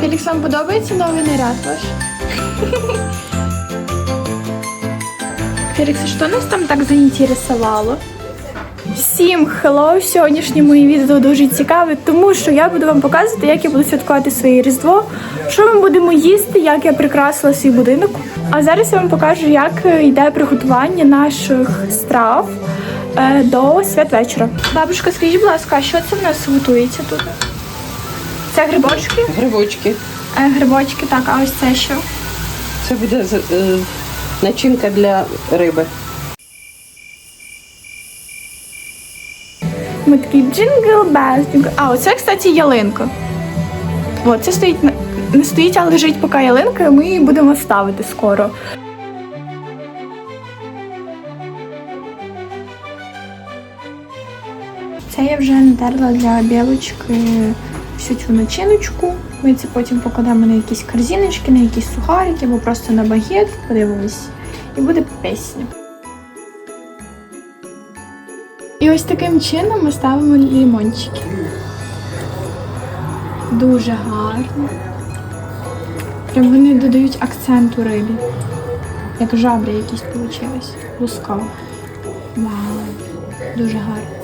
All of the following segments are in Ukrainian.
Фелікс, вам подобається новий наряд ваш? Фелікс, що нас там так заінтересувало? Всім хеллоу! Сьогоднішнє моє відео дуже цікаве, тому що я буду вам показувати, як я буду святкувати своє Різдво, що ми будемо їсти, як я прикрасила свій будинок. А зараз я вам покажу, як йде приготування наших страв е, до святвечора. Бабушка, скажіть, будь ласка, а що це в нас готується тут? Це грибочки? Грибочки. Е, грибочки, так, а ось це що? Це буде з- е, начинка для риби. Ми такі джингл белс. А, оце, кстати, ялинка. О, це стоїть на- не стоїть, а лежить поки ялинка, і ми її будемо ставити скоро. Це я вже натерла для білочки всю цю начиночку. Ми це потім покладемо на якісь корзиночки, на якісь сухарики або просто на багет, подивимось. І буде пісня. І ось таким чином ми ставимо лімончики. Дуже гарно. Прям вони додають акценту рибі. Як жабри якісь получились. Лускаво. Вау. Дуже гарно.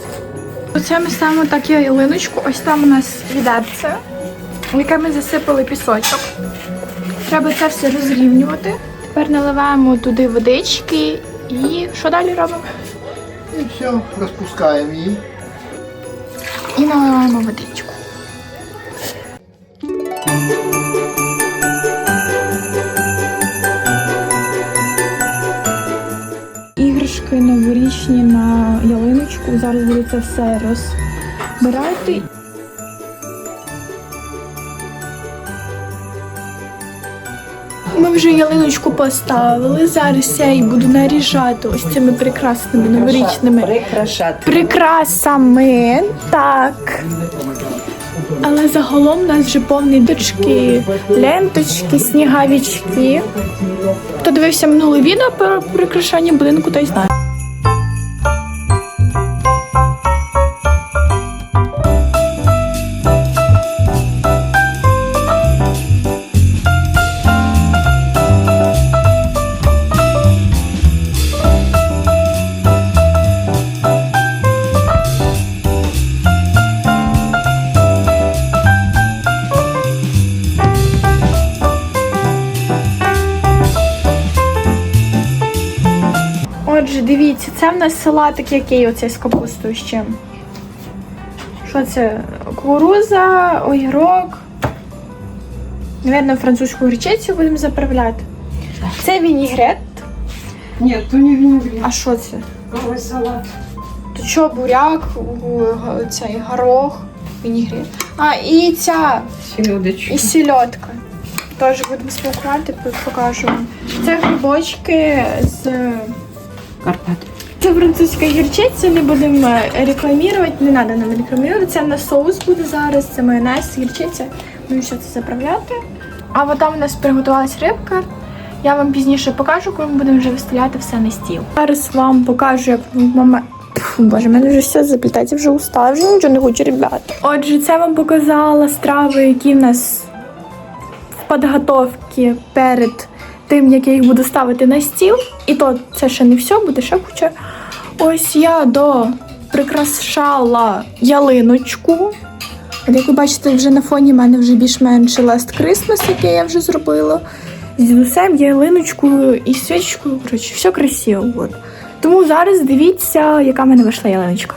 Оце ми ставимо так ялиночку. Ось там у нас відерце, в яке ми засипали пісочок. Треба це все розрівнювати. Тепер наливаємо туди водички і що далі робимо? І все, розпускаємо її. І наливаємо водичку. Зараз буду це все розбирати. Ми вже ялиночку поставили. Зараз я її буду наріжати ось цими прекрасними новорічними Прикрашати. прикрасами. Так. Але загалом у нас вже повні дочки, ленточки, снігавічки. Хто дивився минуле відео про прикрашання будинку, той знає. Дивіться, це в нас салатик який оцей з капустою з чим? Що це? Кукуруза, огірок. Наверно, французьку гречицю будемо заправляти. Це вінігрет. Ні, то не віноград. А що це? Ой, салат. То що, буряк, цей горох, вінігрет. А, і ця, Селедочку. і сільотка. Теж будемо смакувати, покажу вам. Це грибочки з. Карпат. Це французька гірчиця, не будемо рекламувати, не треба нам рекламувати. Це на соус буде зараз, це майонез, гірчиця. Будемо все це заправляти. А от там у нас приготувалась рибка. Я вам пізніше покажу, коли ми будемо вже виставляти все на стіл. Зараз вам покажу, як мама. Боже, в мене вже все заплітається, вже устала, вже нічого не хочу, ребята. Отже, це вам показала страви, які в нас в підготовці перед тим, як я їх буду ставити на стіл. І то це ще не все, буде ще куча. Ось я до прикрашала ялиночку. Як ви бачите, вже на фоні в мене вже більш-менш Last Christmas, яке я вже зробила. З дідусем ялиночку і свічкою. Коротше, все красиво. От. Тому зараз дивіться, яка в мене вийшла ялиночка.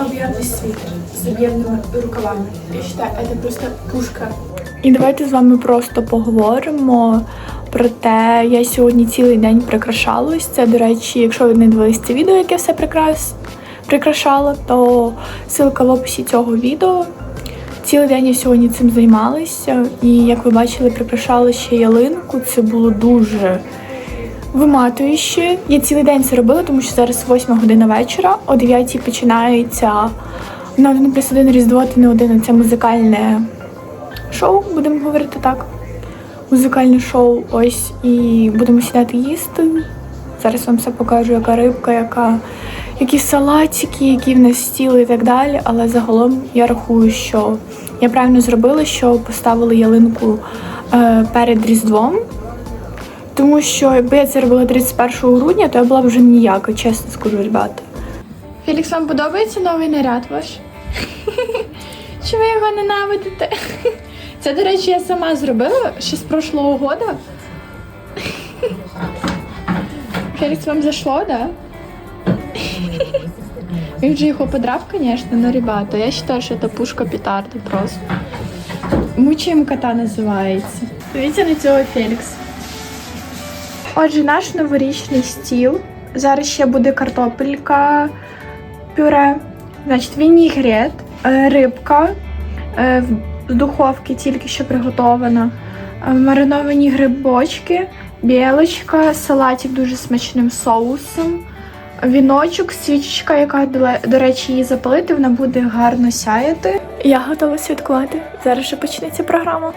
Чунки. О, кінці. І світер з об'ємними рукавами. Я вважаю, це просто пушка. І давайте з вами просто поговоримо про те, я сьогодні цілий день прикрашалась. Це, до речі, якщо ви не дивились це відео, яке все прикрас... прикрашала, то ссылка в описі цього відео. Цілий день я сьогодні цим займалася, і як ви бачили, прикрашала ще ялинку. Це було дуже виматуюче. Я цілий день це робила, тому що зараз 8 година вечора, о 9 починається на 1 плюс 1 Різдво, не один, це музикальне шоу, будемо говорити так. Музикальне шоу, ось, і будемо сідати їсти. Зараз вам все покажу, яка рибка, яка, які салатики, які в нас стіли і так далі. Але загалом я рахую, що я правильно зробила, що поставили ялинку е, перед Різдвом. Тому що якби я це робила 31 грудня, то я була б вже ніяка, чесно скажу, ребята. Фелікс, вам подобається новий наряд ваш? Чи ви його ненавидите? Це, до речі, я сама зробила ще з прошлого года. Фелікс, вам зашло, да? Він же його подрав, звісно, но, ребята, я вважаю, що це пушка петарда просто. Мучаємо кота називається. Дивіться на цього Фелікс. Отже, наш новорічний стіл. Зараз ще буде картопелька, пюре, значить, вінігрет, е, рибка е, з духовки тільки що приготована, е, мариновані грибочки, білочка, салатик дуже смачним соусом, віночок, свічечка, яка, до- речі, її запалити, вона буде гарно сяяти. Я готова святкувати. Зараз же почнеться програма.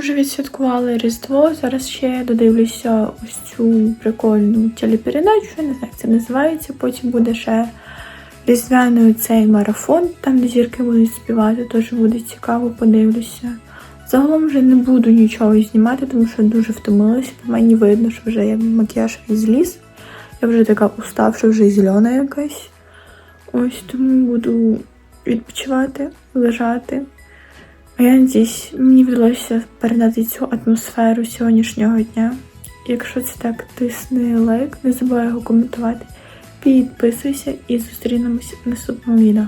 Вже відсвяткували Різдво. Зараз ще додивлюся ось цю прикольну телепередачу. Я не знаю, як це називається. Потім буде ще різдвяний цей марафон, там де зірки будуть співати. Теж буде цікаво, подивлюся. Загалом вже не буду нічого знімати, тому що дуже втомилася. По мені видно, що вже я макіяж зліз. Я вже така уставша, вже зелена якась. Ось тому буду відпочивати, лежати. А я надіюсь, мені вдалося передати цю атмосферу сьогоднішнього дня. Якщо це так, тисни лайк, не забувай його коментувати. Підписуйся і зустрінемось в наступному відео.